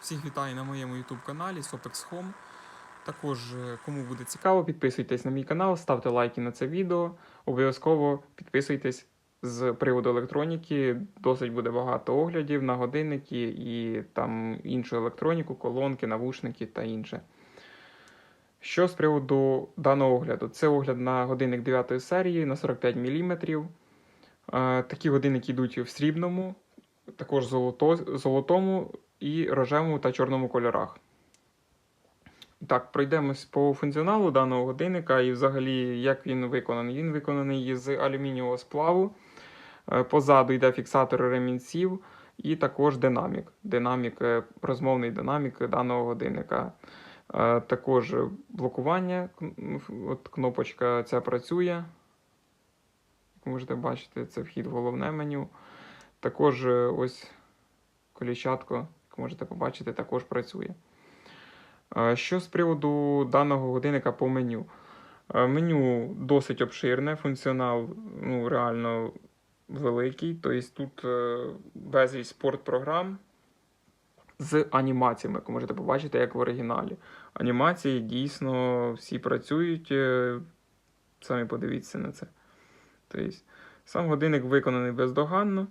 Всіх вітаю на моєму YouTube каналі Sopex Home. Також, е, кому буде цікаво, підписуйтесь на мій канал, ставте лайки на це відео. Обов'язково підписуйтесь з приводу електроніки. Досить буде багато оглядів на годинники і там іншу електроніку, колонки, навушники та інше. Що з приводу даного огляду? Це огляд на годинник 9 серії на 45 мм. Е, Такі годинники йдуть в срібному, також золото, золотому і рожевому та чорному кольорах. Так, пройдемось по функціоналу даного годинника і взагалі, як він виконаний. Він виконаний з алюмінієвого сплаву. Е, Позаду йде фіксатор ремінців і також динамік. Динамік, е, розмовний динамік даного годинника. Е, Також блокування, от кнопочка ця працює. Як можете бачити, це вхід в головне меню. Також ось коліщатко, можете побачити, також працює. Е, Що з приводу даного годинника по меню? Е, Меню досить обширне, функціонал ну, реально великий. Тобто тут е, безліч спортпрограм з анімаціями, як можете побачити, як в оригіналі. Анімації дійсно всі працюють. Самі подивіться на це. Тобто, сам годинник виконаний бездоганно.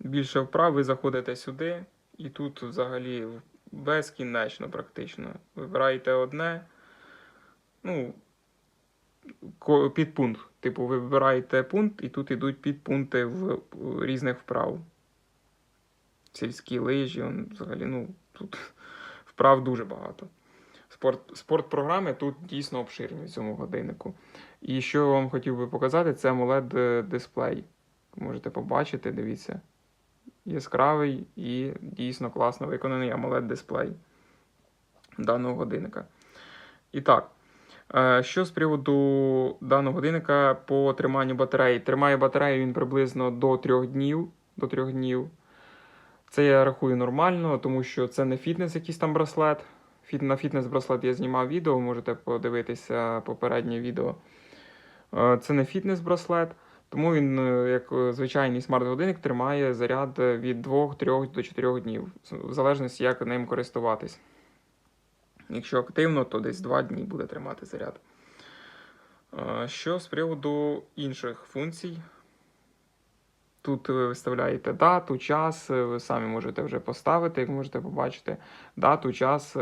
Більше вправ, ви заходите сюди, і тут взагалі безкінечно практично. Вибираєте одне. Ну, підпункт. Типу, ви вибираєте пункт, і тут йдуть підпункти в різних вправ. Сільські лижі, он, взагалі, ну, тут вправ дуже багато. Спорт, спортпрограми тут дійсно обширні в цьому годиннику. І що я вам хотів би показати, це amoled е, дисплей. Можете побачити, дивіться. Яскравий і дійсно класно виконаний amoled дисплей даного годинника. І так, е, що з приводу даного годинника по триманню батареї? Тримає батарею він приблизно до 3 днів. До 3 днів. Це я рахую нормально, тому що це не фітнес, якийсь там браслет. На фітнес-браслет я знімав відео, можете подивитися попереднє відео. Е, Це не фітнес-браслет, тому він, е, як е, звичайний смарт-годинник, тримає заряд е, від 2-3 до 4 днів, в залежності, як ним користуватись. Якщо активно, то десь 2 дні буде тримати заряд. Що з приводу інших функцій? Тут ви виставляєте дату, час, ви самі можете вже поставити, як можете побачити, дату, час,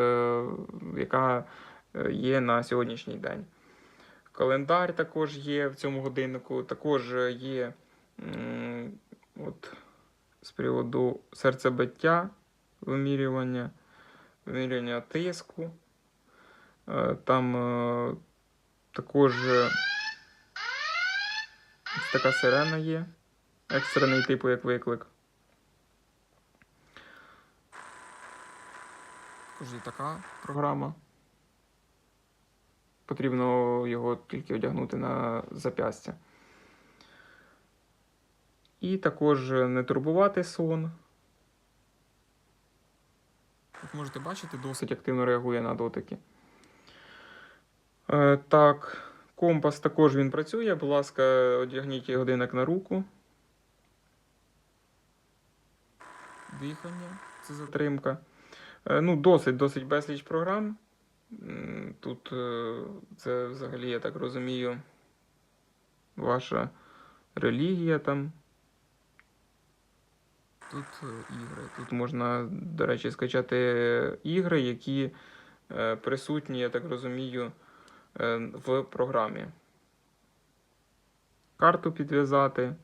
яка є на сьогоднішній день. Календар також є в цьому годиннику, також є от, з приводу серцебиття, вимірювання, вимірювання тиску. Е, Там е, також е, така сирена є екстрений типу як виклик. Також є така програма. Потрібно його тільки одягнути на зап'ястя. І також не турбувати сон. Як можете бачити, досить активно реагує на дотики. Е, так, компас також він працює. Будь ласка, одягніть годинник на руку. дихання, це затримка. Е, Ну, досить, досить безліч програм. Тут е, це взагалі, я так розумію, ваша релігія там. Тут е, ігри. Тут можна, до речі, скачати ігри, які е, присутні, я так розумію, в програмі. Карту підв'язати.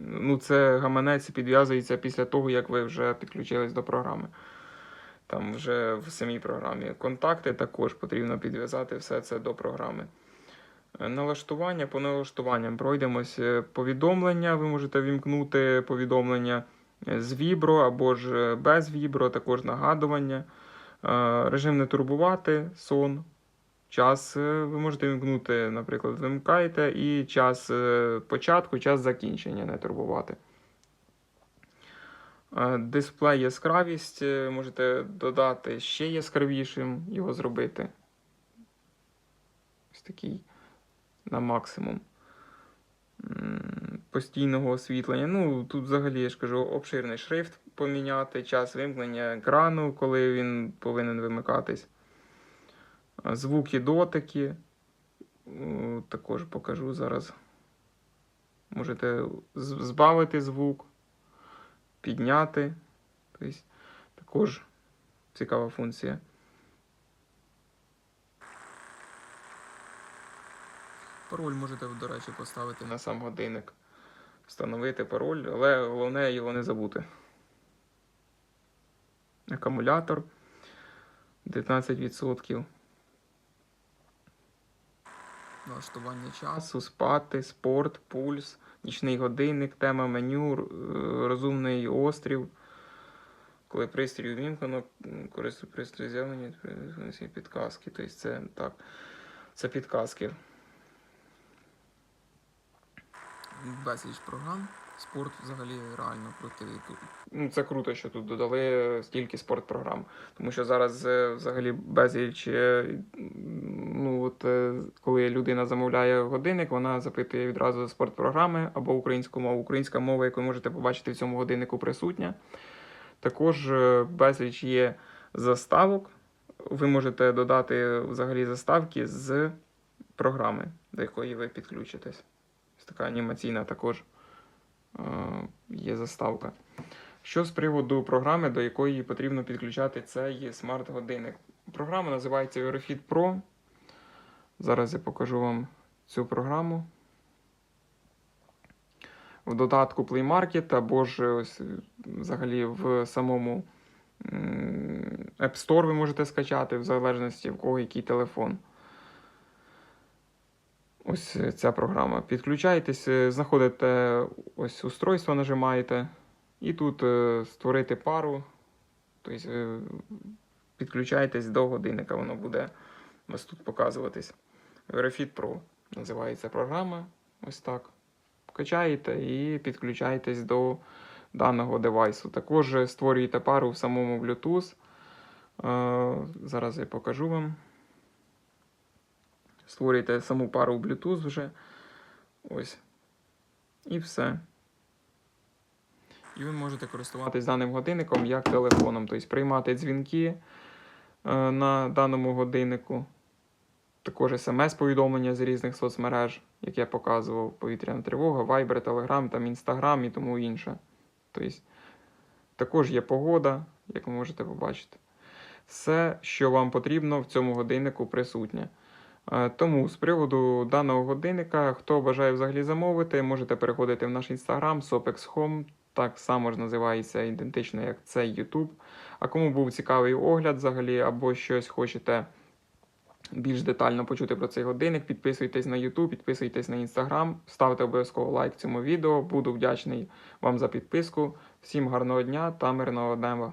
Ну, це гаманець підв'язується після того, як ви вже підключились до програми. Там вже в самій програмі. Контакти також потрібно підв'язати все це до програми. Е, Налаштування по налаштуванням пройдемось. Е, Повідомлення. Ви можете вімкнути повідомлення е, з вібро або ж без вібро, також нагадування. Режим не турбувати, сон. Час ви можете вимкнути, наприклад, вимикаєте, і час початку, час закінчення не турбувати. Е, Дисплей яскравість е, можете додати ще яскравішим, його зробити. Ось такий на максимум. постійного освітлення. Ну, тут взагалі, я ж кажу, обширний шрифт поміняти, час вимкнення екрану, коли він повинен вимикатись. Звуки дотики. Також покажу зараз. Можете збавити звук, підняти. Тобто, також цікава функція. Пароль можете, до речі, поставити на сам годинник. Встановити пароль, але головне його не забути. Акумулятор 19%. Налаштування часу, спати, спорт, пульс, нічний годинник, тема меню, е, розумний острів. Коли пристрій увімкнено, користує пристрій з'явлення, підказки. Тобто це так. Це підказки. Безліч програм. Спорт взагалі реально крутий. Ну, це круто, що тут додали стільки спортпрограм. Тому що зараз е, взагалі безліч. е, Ну, от, е, коли людина замовляє годинник, вона запитує відразу спортпрограми або українську мову. Українська мова, яку можете побачити в цьому годиннику, присутня. Також безліч є заставок. Ви можете додати взагалі заставки з програми, до якої ви підключитесь. Ось така анімаційна також є заставка. Що з приводу програми, до якої потрібно підключати цей смарт-годинник? Програма називається Eurofit Pro. Зараз я покажу вам цю програму. В додатку Play Market або ж ось взагалі в самому App Store ви можете скачати, в залежності в кого який телефон. Ось е, ця програма. Підключаєтесь, е, знаходите ось устройство, нажимаєте, і тут е, створити пару. Тобто підключаєтесь до годинника, воно буде у вас тут показуватись. Verifit Pro називається програма. Ось так. Качаєте і підключаєтесь до даного девайсу. Також створюєте пару в самому Bluetooth. Зараз я покажу вам. Створюєте саму пару в Bluetooth вже. Ось. І все. І ви можете користуватись даним годинником як телефоном, тобто приймати дзвінки е, на даному годиннику. Також смс-повідомлення з різних соцмереж, як я показував, повітряна тривога, Viber, Telegram, там Instagram і тому інше. Тобто, також є погода, як ви можете побачити. Все, що вам потрібно в цьому годиннику присутнє. Тому з приводу даного годинника, хто бажає взагалі замовити, можете переходити в наш інстаграм Sopex Home, так само ж називається ідентично, як цей YouTube. А кому був цікавий огляд взагалі, або щось хочете більш детально почути про цей годинник, підписуйтесь на YouTube, підписуйтесь на Instagram, ставте обов'язково лайк цьому відео. Буду вдячний вам за підписку. Всім гарного дня та мирного неба!